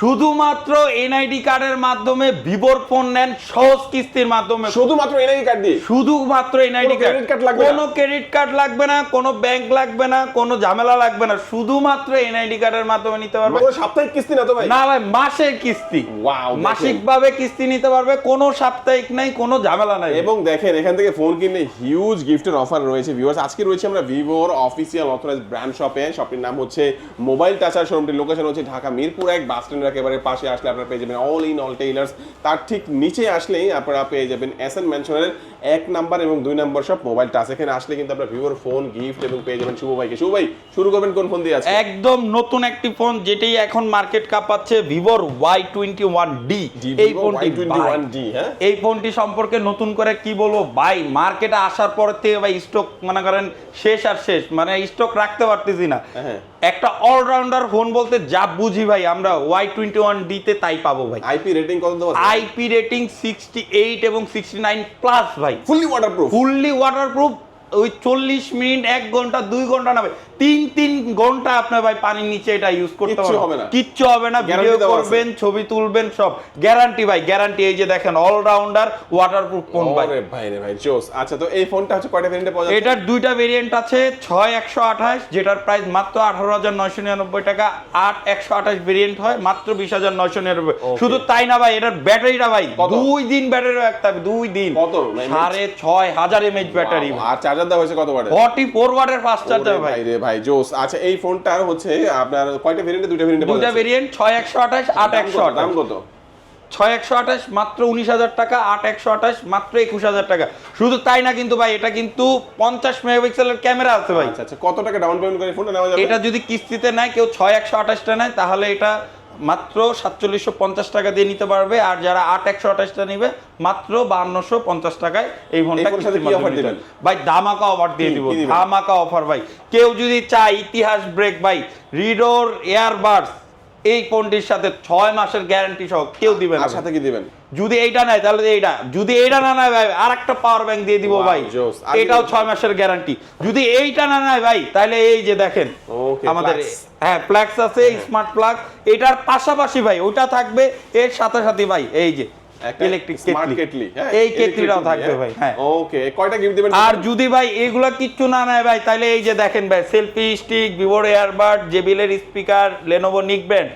শুধুমাত্র এনআইডি কার্ডের মাধ্যমে ভিভোর ফোন নেন সহজ কিস্তির মাধ্যমে। শুধুমাত্র এনআইডি কার্ড দিয়ে? শুধুমাত্র এনআইডি কার্ড লাগবে কোনো ক্রেডিট কার্ড লাগবে না কোনো ব্যাংক লাগবে না কোনো ঝামেলা লাগবে না। শুধুমাত্র এনআইডি কার্ডের মাধ্যমে নিতে পারবে। কোনো সাপ্তাহিক কিস্তি না তো ভাই? না ভাই মাসের কিস্তি। দেখেন। মাসিক ভাবে কিস্তি নিতে পারবে কোনো সাপ্তাহিক নাই কোনো ঝামেলা নাই। এবং দেখেন এখান থেকে ফোন কিনলে হিউজ গিফটের অফার রয়েছে ভিউয়ার্স আজকে রয়েছে আমরা ভিভোর অফিসিয়াল অথরাইজ ব্র্যান্ড শপে শপটির নাম হচ্ছে মোবাইল টাচার শোরুমটির লোকেশন হচ্ছে ঢাকা মিরপুর এক বাস স্ট্যান্ডের একেবারে পাশে আসলে আপনারা পেয়ে যাবেন অল ইন অল টেইলার্স তার ঠিক নিচে আসলেই আপনারা পেয়ে যাবেন এস এন ম্যানশনের এক নাম্বার এবং দুই নাম্বার শপ মোবাইল টাচ এখানে আসলে কিন্তু আপনারা ভিভোর ফোন গিফট এবং পেয়ে যাবেন শুভ ভাইকে। শুভ ভাই শুরু করবেন কোন ফোন দিয়ে আছে একদম নতুন একটি ফোন যেটাই এখন মার্কেট কাঁপাচ্ছে ভিভোর ওয়াই টোয়েন্টি ওয়ান ডি এই ফোনটি হ্যাঁ? এই ফোনটি সম্পর্কে নতুন করে কি বলব? ভাই মার্কেটে আসার পর থেকে ভাই স্টক মনে করেন শেষ আর শেষ। মানে স্টক রাখতে পারতেছি না। হ্যাঁ। একটা অলরাউন্ডার ফোন বলতে যা বুঝি ভাই আমরা ওয়াই টোয়েন্টি ওয়ান ডিতে তাই পাবো ভাই। আইপি রেটিং কত দেবো? আইপি রেটিং সিক্সটি এইট এবং সিক্সটি নাইন প্লাস ভাই। Fully water proof fully water proof ওই চল্লিশ মিনিট এক ঘণ্টা দুই ঘণ্টা না ভাই তিন তিন ঘণ্টা আপনার ভাই পানির নিচে এটা ইউজ করতে হবে না। কিচ্ছু হবে না। ভিডিও করবেন ছবি তুলবেন সব। গ্যারান্টি ভাই গ্যারান্টি এই যে দেখেন অলরাউন্ডার ওয়াটারপ্রুফ ফোন ভাই। ভাই রে ভাই জোস। আচ্ছা তো এই ফোনটা হচ্ছে কয়টা ভেরিয়েন্টে পাওয়া যাচ্ছে? এটার দুইটা ভেরিয়েন্ট আছে ছয় একশো আঠাশ যেটার প্রাইস মাত্র আঠারো হাজার নয়শো নিরানব্বই টাকা আট একশো আঠাশ ভেরিয়েন্ট হয় মাত্র বিশ হাজার নয়শো নিরানব্বই। শুধু তাই না ভাই এটার ব্যাটারিটা ভাই দুই দিন ব্যাটারি রাখতে হবে দুই দিন। কত? mAh? সাড়ে ছয় হাজার এমএইচ ব্যাটারি আর চার্জার দেওয়া হয়েছে কত ওয়াটের ফর্টি ফোর ওয়াটের ফাস্ট চার্জার ভাই রে ভাই জোস। আচ্ছা এই ফোনটা হচ্ছে আপনার কয়টা ভেরিয়েন্টে দুইটা ভেরিয়েন্টে দুইটা ভেরিয়েন্ট ছয় একশো আঠাশ আট একশো দাম কত? ছয় একশো আঠাশ মাত্র উনিশ হাজার টাকা আট একশো আঠাশ মাত্র একুশ হাজার টাকা। শুধু তাই না কিন্তু ভাই এটা কিন্তু পঞ্চাশ মেগাপিক্সেলের ক্যামেরা আছে ভাই। আচ্ছা আচ্ছা কত টাকা ডাউন পেমেন্ট করে ফোনটা নেওয়া যাবে? এটা যদি কিস্তিতে নেয় কেউ ছয় একশো আঠাশটা নেয় তাহলে এটা মাত্র সাতচল্লিশশো পঞ্চাশ টাকা দিয়ে নিতে পারবে আর যারা আট একশো আঠাশটা নিবে মাত্র বান্নশো পঞ্চাশ টাকায় এই ফোনটা। ভাই দামাকা অফার দিয়ে দিব দামাকা ধামাকা অফার ভাই। কেউ যদি চায় ইতিহাস ব্রেক ভাই রিডোর এয়ারবাডস এই ফোনটির সাথে ছয় মাসের গ্যারান্টি সহ কেউ দিবে না সাথে কি দিবেন? যদি এইটা নেয় তাহলে এইটা। যদি এইটা না নেয় ভাই আর একটা পাওয়ার ব্যাংক দিয়ে দিব ভাই। এটাও ছয় মাসের গ্যারান্টি যদি এইটা না নেয় ভাই তাহলে এই যে দেখেন আমাদের হ্যাঁ প্লাক্স আছে স্মার্ট প্লাগ এটার পাশাপাশি ভাই ওটা থাকবে এর সাথে সাথে ভাই এই যে ইলেকট্রিক স্মার্ট কেটলি হ্যাঁ এই কেটলিটাও থাকবে ভাই হ্যাঁ। ওকে কয়টা গিফট দিবেন? আর যদি ভাই এগুলা কিচ্ছু না নেয় ভাই তাহলে এই যে দেখেন ভাই সেলফি স্টিক ভিভোর এয়ারবাড জেবিলের স্পিকার লেনোভো নিকব্যান্ড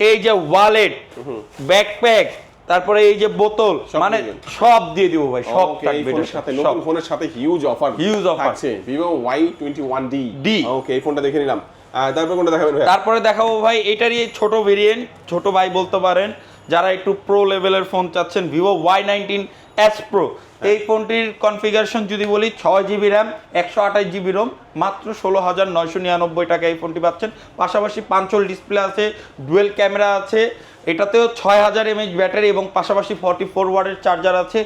এই যে ওয়ালেট ব্যাকপ্যাক তারপরে এই যে বোতল মানে সব দিয়ে দিব ভাই সব থাকবে ফোনের সাথে নতুন। ফোনের সাথে হিউজ অফার Huge offer। আছে Vivo Y21D D ওকে এই ফোনটা দেখে নিলাম। তারপর কোনটা দেখাবেন ভাই তারপরে দেখাবো ভাই এটারই ছোট ভেরিয়েন্ট ছোট ভাই বলতে পারেন। যারা একটু প্রো লেভেলের ফোন চাচ্ছেন Vivo Y nineteen S pro এই ফোনটির কনফিগারেশন যদি বলি ছয় জিবি র্যাম একশো আঠাশ জিবি রোম মাত্র ষোলো হাজার নয়শো নিরানব্বই টাকা এই ফোনটি পাচ্ছেন। পাশাপাশি পাঞ্চল ডিসপ্লে আছে ডুয়েল ক্যামেরা আছে এটাতেও ছয় হাজার এমএইচ ব্যাটারি এবং পাশাপাশি ফর্টি ফোর ওয়ার্ডের চার্জার আছে।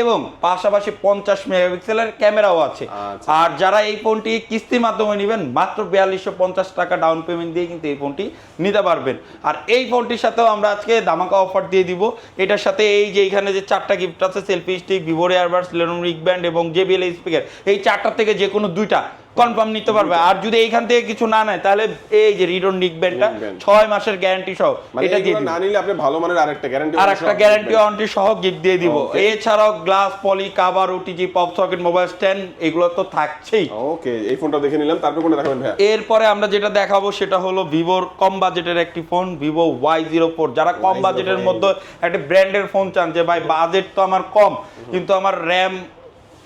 এবং পাশাপাশি পঞ্চাশ মেগাপিক্সেলের ক্যামেরাও আছে। আচ্ছা। আর যারা এই ফোনটি কিস্তির মাধ্যমে নেবেন মাত্র বিয়াল্লিশশো পঞ্চাশ টাকা ডাউন পেমেন্ট দিয়ে কিন্তু এই ফোনটি নিতে পারবেন। আর এই ফোনটির সাথেও আমরা আজকে দামাকা অফার দিয়ে দিব। এটার সাথে এই যে এখানে যে চারটা গিফট আছে সেলফি স্টিক ভিভোর এয়ারবাস লেনোম রিক ব্যান্ড এবং জেবিএল স্পিকার এই চারটা থেকে যে কোনো দুইটা কনফার্ম নিতে পারবে। আর যদি এইখান থেকে কিছু না নেয় তাহলে এই যে রিডন নিক ব্যান্ডটা Neckband। ছয় মাসের গ্যারান্টি সহ মানে এটা দিয়ে না নিলে আপনি ভালো মানের আরেকটা গ্যারান্টি আর একটা গ্যারান্টি ওয়ারেন্টি সহ গিফট দিয়ে দিব. এছাড়াও glass poly cover OTG pop socket mobile stand এগুলো তো থাকছেই। ওকে এই ফোনটা দেখে নিলাম তারপর কোনটা দেখাবেন ভাই এরপরে আমরা যেটা দেখাবো সেটা হলো ভিভোর কম বাজেটের একটি phone Vivo Y zero four যারা কম বাজেটের মধ্যে একটা ব্র্যান্ডের ফোন চান যে ভাই বাজেট তো আমার কম কিন্তু আমার র্যাম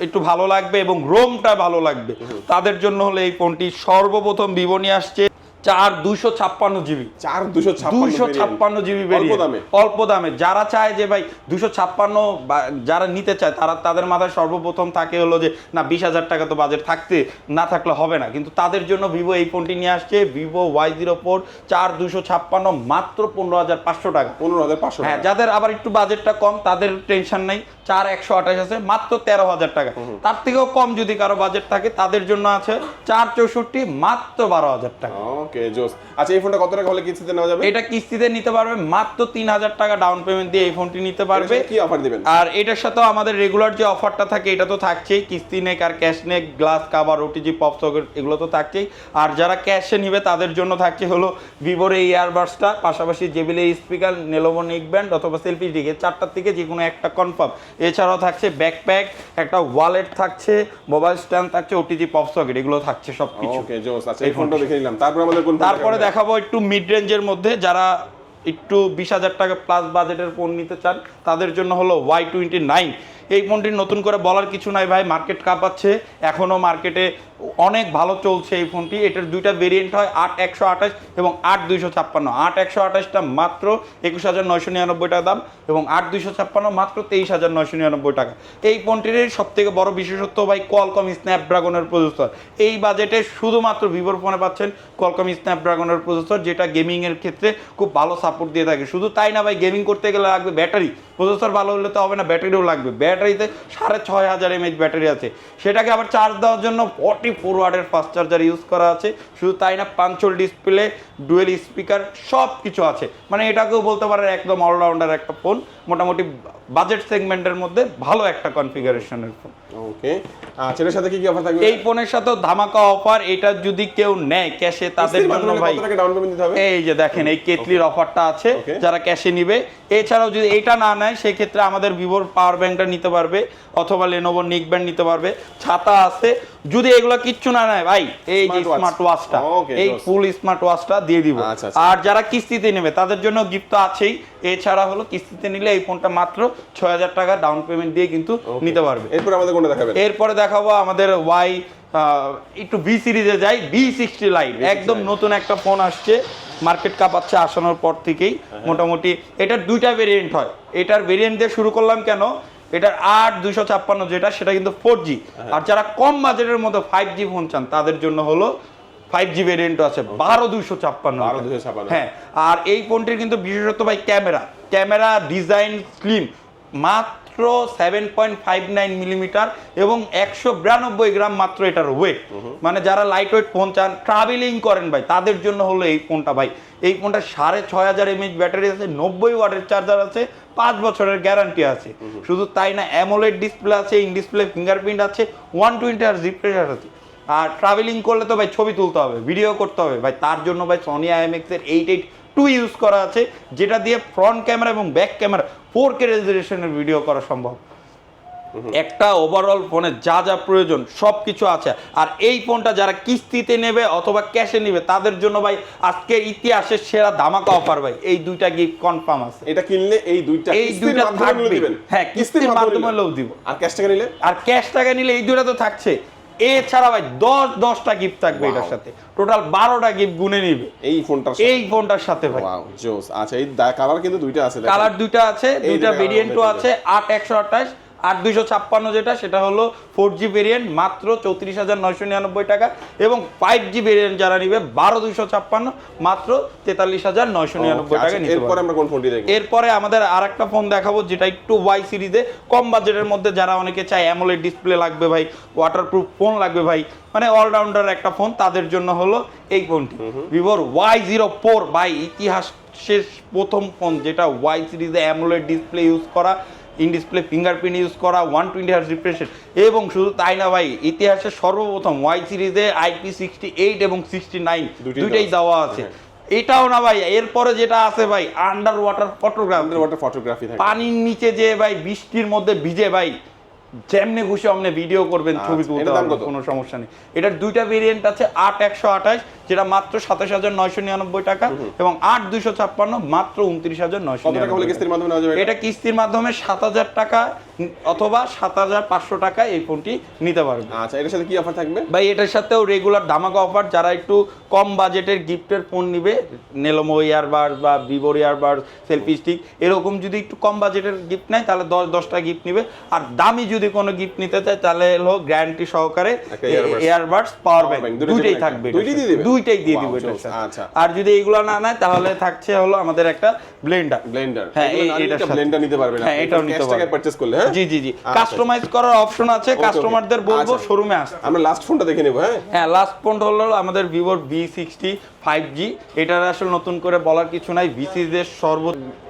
একটু ভালো লাগবে এবং রোমটা ভালো লাগবে। তাদের জন্য হলে এই ফোনটি সর্বপ্রথম ভিভো নিয়ে আসছে চার দুশো ছাপ্পান্ন জিবি। চার দুশো দুইশো ছাপ্পান্ন জিবি দামে। অল্প দামে। যারা চায় যে ভাই দুশো ছাপ্পান্ন যারা নিতে চায় তারা তাদের মাথায় সর্বপ্রথম থাকে হলো যে না বিশ হাজার টাকা তো বাজেট থাকতে না থাকলে হবে না। কিন্তু তাদের জন্য ভিভো এই ফোনটি নিয়ে আসছে ভিভো ওয়াই জিরো ফোর চার দুশো ছাপ্পান্ন মাত্র পনেরো হাজার পাঁচশো টাকা। পনেরো হাজার পাঁচশো হ্যাঁ যাদের আবার একটু বাজেটটা কম তাদের টেনশন নেই। চার একশো আঠাশ আছে মাত্র তেরো হাজার টাকা। তার থেকেও কম যদি কারও বাজেট থাকে তাদের জন্য আছে চার চৌষট্টি মাত্র বারো হাজার টাকা। ওকে জোস। আচ্ছা এই ফোনটা কত টাকা হলে কিস্তিতে নেওয়া যাবে? এটা কিস্তিতে নিতে পারবে মাত্র তিন হাজার টাকা ডাউন পেমেন্ট দিয়ে এই ফোনটি নিতে পারবে। কি অফার দিবেন? আর এটার সাথেও আমাদের রেগুলার যে অফারটা থাকে এটা তো থাকছেই। কিস্তি নেক আর ক্যাশ নেক glass cover OTG pop socket এগুলো তো থাকছেই। আর যারা ক্যাশে নিবে তাদের জন্য থাকছে হলো ভিভোর এই ইয়ারবাডসটা পাশাপাশি জেবিলের স্পিকার নেলোভো নেক ব্যান্ড অথবা সেলফি ডিকে চারটার থেকে যে কোনো একটা কনফার্ম এছাড়াও থাকছে ব্যাকপ্যাক একটা ওয়ালেট থাকছে মোবাইল স্ট্যান্ড থাকছে ওটিজি পপ সকেট এগুলো থাকছে সব কিছু ওকে জোস আচ্ছা এই ফোনটা দেখে নিলাম। তারপর আমাদের কোন তারপরে দেখাবো একটু মিড রেঞ্জের মধ্যে যারা একটু বিশ হাজার টাকা প্লাস বাজেটের ফোন নিতে চান তাদের জন্য হলো ওয়াই টোয়েন্টি নাইন এই ফোনটি নতুন করে বলার কিছু নাই ভাই মার্কেট কাঁপাচ্ছে। এখনও মার্কেটে অনেক ভালো চলছে এই ফোনটি। এটার দুইটা ভেরিয়েন্ট হয়, আট একশো আঠাশ এবং আট দুইশো ছাপ্পান্ন। আট একশো আঠাশটা মাত্র একুশ হাজার নয়শো নিরানব্বই টাকা দাম এবং আট দুইশো ছাপ্পান্ন মাত্র তেইশ হাজার নয়শো নিরানব্বই টাকা। এই ফোনটির সব থেকে বড় বিশেষত্ব ভাই কোয়ালকম স্ন্যাপড্রাগনের প্রসেসর। এই বাজেটে শুধুমাত্র ভিভোর ফোনে পাচ্ছেন কোয়ালকম স্ন্যাপড্রাগনের প্রসেসর, যেটা গেমিংয়ের ক্ষেত্রে খুব ভালো সাপোর্ট দিয়ে থাকে। শুধু তাই না ভাই গেমিং করতে গেলে লাগবে ব্যাটারি প্রসেসর ভালো হলে তো হবে না, ব্যাটারিও লাগবে। ব্যাটারিতে সাড়ে ছয় হাজার এমএইচ ব্যাটারি আছে। সেটাকে আবার চার্জ দেওয়ার জন্য ফর্টি ফোর ওয়ার্ডের ফাস্ট চার্জার ইউজ করা আছে। শুধু তাই না, পাঞ্চল ডিসপ্লে ডুয়েল স্পিকার সব কিছু আছে। মানে এটাকেও বলতে পারেন একদম অলরাউন্ডার একটা ফোন মোটামুটি বাজেট সেগমেন্টের মধ্যে ভালো একটা কনফিগারেশনের ফোন ওকে আচ্ছা এটার সাথে কি কি অফার থাকবে? এই ফোনের সাথেও ধামাকা অফার এটা যদি কেউ নেয় ক্যাশে তাদের জন্য ভাই। ডাউন পেমেন্ট দিতে হবে? এই যে দেখেন এই কেতলির অফারটা আছে যারা ক্যাশে নিবে। এছাড়াও যদি এটা না নেয় সেক্ষেত্রে আমাদের ভিভোর পাওয়ার ব্যাংকটা নিতে পারবে অথবা লেনোভো নিক ব্যান্ড নিতে পারবে। ছাতা আছে। যদি এগুলো কিচ্ছু না নেয় ভাই এই যে স্মার্ট ওয়াচটা এই ফুল স্মার্ট ওয়াচটা দিয়ে দিব। আচ্ছা, আচ্ছা। আর যারা কিস্তিতে নেবে তাদের জন্য গিফট তো আছেই। এছাড়া হলো কিস্তিতে নিলে এই ফোনটা মাত্র ছয় হাজার টাকা ডাউন পেমেন্ট দিয়ে কিন্তু নিতে পারবে। এরপর আমাদের কোনটা দেখাবেন? এরপরে দেখাবো আমাদের ওয়াই একটু বি সিরিজে যাই বি সিক্সটি লাইট একদম নতুন একটা ফোন আসছে মার্কেট কাপাচ্ছে আসানোর পর থেকেই মোটামুটি। এটার দুইটা ভেরিয়েন্ট হয়। এটার ভেরিয়েন্ট দিয়ে শুরু করলাম কেন? এটার আট দুইশো ছাপ্পান্ন যেটা সেটা কিন্তু ফোর জি আর যারা কম বাজেটের মধ্যে ফাইভ জি ফোন চান তাদের জন্য হলো ফাইভ জি ভেরিয়েন্ট আছে বারো দুইশো ছাপ্পান্ন 12,256 হ্যাঁ আর এই ফোনটির কিন্তু বিশেষত্ব ভাই ক্যামেরা। ক্যামেরা ডিজাইন স্লিম মাত্র seven point five nine millimetre এবং একশো বিরানব্বই গ্রাম মাত্র এটার ওয়েট মানে যারা লাইট ওয়েট ফোন চান ট্রাভেলিং করেন ভাই তাদের জন্য হলো এই ফোনটা ভাই। এই ফোনটা সাড়ে ছয় হাজার এমএইচ ব্যাটারি আছে নব্বই ওয়াটের চার্জার আছে পাঁচ বছরের গ্যারান্টি আছে। শুধু তাই না অ্যামোলেড ডিসপ্লে আছে ইন ডিসপ্লে ফিঙ্গারপ্রিন্ট আছে ওয়ান টোয়েন্টি আর রিফ্রেশার আছে। আর ট্রাভেলিং করলে তো ভাই ছবি তুলতে হবে ভিডিও করতে হবে। ভাই তার জন্য ভাই সনি আইএমএক্স এর এইট এইট টু ইউজ করা আছে যেটা দিয়ে ফ্রন্ট ক্যামেরা এবং ব্যাক ক্যামেরা ফোর কে রেজলিউশনের ভিডিও করা সম্ভব। একটা ওভারঅল ফোনে যা যা প্রয়োজন সব কিছু আছে। আর এই ফোনটা যারা কিস্তিতে নেবে অথবা ক্যাশে নেবে তাদের জন্য ভাই আজকের ইতিহাসের সেরা ধামাকা অফার ভাই। এই দুইটা গিফট কনফার্ম আছে। এটা কিনলে এই দুইটা এই দুইটা থাকবে। হ্যাঁ কিস্তির মাধ্যমে। লোক দিব। আর ক্যাশ টাকা নিলে? আর ক্যাশ টাকা নিলে এই দুইটা তো থাকছে। এছাড়া ভাই দশ দশটা গিফট থাকবে এটার সাথে। টোটাল বারোটা গিফট গুনে নিবে। এই ফোনটা এই ফোনটার সাথে ভাই। জোস। আচ্ছা এই কালার কিন্তু দুইটা আছে কালার দুইটা আছে দুইটা ভেরিয়েন্টও আছে আট একশো আঠাশ আট দুইশো ছাপ্পান্ন যেটা সেটা হলো ফোর জি ভেরিয়েন্ট মাত্র চৌত্রিশ হাজার নয়শো নিরানব্বই টাকা। এবং ফাইভ জি ভেরিয়েন্ট যারা নিবে বারো দুইশো ছাপ্পান্ন মাত্র তেতাল্লিশ হাজার নয়শো নিরানব্বই টাকা আচ্ছা, এরপর আমরা কোন ফোনটি দেখব? এরপরে আমাদের আর একটা ফোন দেখাবো যেটা একটু ওয়াই সিরিজে কম বাজেটের মধ্যে যারা অনেকে চায় অ্যামোলেড ডিসপ্লে লাগবে ভাই ওয়াটারপ্রুফ ফোন লাগবে ভাই মানে অলরাউন্ডার একটা ফোন তাদের জন্য হলো এই ফোনটি ভিভোর ওয়াই জিরো ফোর বাই ইতিহাস শেষ প্রথম ফোন যেটা ওয়াই সিরিজে অ্যামোলেড ডিসপ্লে ইউজ করা। ইন ডিসপ্লে ফিঙ্গারপ্রিন্ট ইউজ করা ওয়ান টোয়েন্টি হার্স রিফ্রেশন এবং শুধু তাই না ভাই ইতিহাসের সর্বপ্রথম ওয়াই সিরিজে আইপি সিক্সটি এইট এবং সিক্সটি নাইন দুইটাই দেওয়া আছে। এটাও না ভাই এরপরে যেটা আছে ভাই under water photograph water photography পানির নিচে যে ভাই বৃষ্টির মধ্যে ভিজে ভাই যেমনি খুশি অমনে ভিডিও করবেন ছবি তুলতে? কোনো সমস্যা নেই। এটার দুইটা ভেরিয়েন্ট আছে আট একশো আঠাশ যেটা মাত্র সাতাশ হাজার নয়শো নিরানব্বই টাকা এবং আট দুইশো ছাপ্পান্ন মাত্র উনত্রিশ হাজার নয়শো এটা? কিস্তির মাধ্যমে সাত হাজার টাকা অথবা সাত হাজার পাঁচশো টাকা এই ফোনটি নিতে পারবে আচ্ছা এটার সাথে কি অফার থাকবে ভাই এটার সাথেও রেগুলার ধামাকা অফার যারা একটু কম বাজেটের গিফটের ফোন নিবে নেলোমো ইয়ারবাডস বা ভিভোর ইয়ারবাডস সেলফি স্টিক এরকম যদি একটু কম বাজেটের গিফট নেয় তাহলে দশ দশটা গিফট নিবে আর দামি যদি কোনো গিফট নিতে চায় তাহলে হলো গ্যারান্টি সহকারে। ইয়ারবাডস পাওয়ার ব্যাংক জন্য থাকবে একটা। দুইটাই দিয়ে দিবে? সাথে। আচ্ছা। আর যদি এইগুলো না নেয় তাহলে থাকছে হলো আমাদের একটা ব্লেন্ডার। ব্লেন্ডার। হ্যাঁ, সাথে। ব্লেন্ডার নিতে পারবেন হ্যাঁ, এটাও নিতে টাকায় পারবেন। পারচেজ করলে হ্যাঁ? জি জি জি। আচ্ছা, কাস্টমাইজ করার অপশন আছে। কাস্টমারদের বলব আচ্ছা। শোরুমে আসতে। আমরা লাস্ট ফোনটা দেখে নেব হ্যাঁ? হ্যাঁ লাস্ট পয়েন্ট হলো আমাদের ভিভোর ভি সিক্সটি ফাইভ জি এটার আসলে নতুন করে বলার কিছু নাই। ভিসিজের সর্ব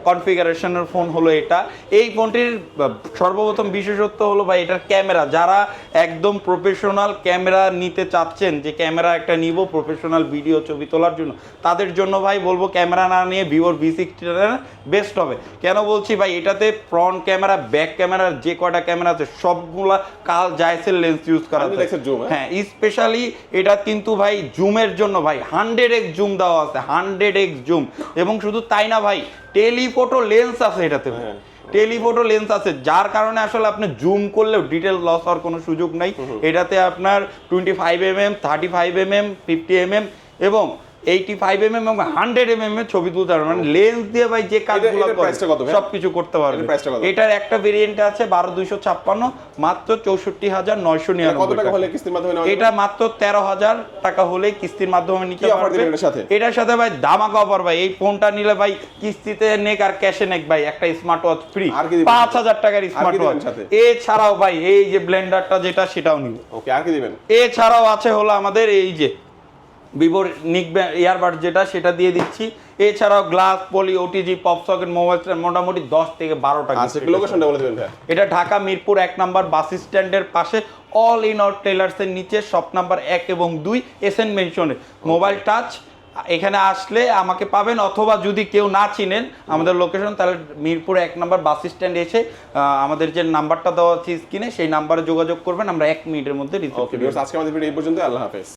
কনফিগারেশনের ফোন হলো এটা। এই ফোনটির সর্বপ্রথম বিশেষত্ব হলো ভাই এটার ক্যামেরা যারা একদম প্রফেশনাল ক্যামেরা নিতে চাচ্ছেন যে ক্যামেরা একটা নিব প্রফেশনাল ভিডিও ছবি তোলার জন্য। তাদের জন্য ভাই বলব ক্যামেরা না নিয়ে ভিভোর ভি সিক্সটিটা বেস্ট হবে। কেন বলছি ভাই এটাতে ফ্রন্ট ক্যামেরা ব্যাক ক্যামেরার যে কয়টা ক্যামেরা আছে সবগুলা কাল জাইসের লেন্স ইউজ করা 100x হ্যাঁ? হ্যাঁ স্পেশালি এটা কিন্তু ভাই জুমের জন্য ভাই হান্ড্রেড এক্স জুম দেওয়া আছে হান্ড্রেড এক্স জুম এবং শুধু তাই না ভাই টেলিফোটো লেন্স আছে এটাতে। হ্যাঁ। টেলিফোটো লেন্স আছে যার কারণে আসলে আপনি জুম করলেও ডিটেল লস হওয়ার কোনো সুযোগ নাই। এটাতে আপনার twenty five M M thirty five M M fifty M M এবং এইটি ফাইভ এম এম এবং হান্ড্রেড এম এম এর ছবি তুলতে পারবেন মানে লেন্স দিয়ে ভাই যে কাজগুলো করে price টা কত ভাই? সব কিছু করতে পারবে। এটার price টা কত? এটার একটা ভেরিয়েন্ট আছে বারো দুইশো ছাপ্পান্ন মাত্র চৌষট্টি হাজার নয়শো নিরানব্বই কিস্তির মাধ্যমে এটা মাত্র তেরো হাজার টাকা হলে কিস্তির মাধ্যমে নিতে পারবে। এটার সাথে? ভাই দামাকা অফার ভাই। এই ফোনটা নিলে ভাই কিস্তিতে নেক আর ক্যাশে নেক ভাই। একটা স্মার্ট ওয়াচ ফ্রি? পাঁচ হাজার টাকার স্মার্ট ওয়াচ এছাড়াও ভাই এই যে ব্লেন্ডারটা যেটা সেটাও নিব। ওকে আর কি দিবেন? এছাড়াও আছে হলো আমাদের এই যে ভিভোর নিক ইয়ারবাড যেটা সেটা দিয়ে দিচ্ছি। এছাড়াও glass poly OTG pop socket mobile মোটামুটি দশ থেকে বারোটা আচ্ছা লোকেশনটা বলে দিবেন এটা ঢাকা মিরপুর এক নাম্বার বাস স্ট্যান্ডের পাশে অল ইন অল টেলার্সের নিচে শপ নাম্বার এক এবং দুই এস এন মেনশনে মোবাইল টাচ এখানে আসলে আমাকে পাবেন অথবা যদি কেউ না চিনেন আমাদের লোকেশন তাহলে মিরপুর এক নাম্বার বাস স্ট্যান্ড এসে আমাদের যে নাম্বারটা দেওয়া আছে স্ক্রিনে সেই নাম্বারে যোগাযোগ করবেন আমরা এক মিনিটের মধ্যে আজকে আমাদের ভিডিও এই পর্যন্ত আল্লাহ হাফেজ।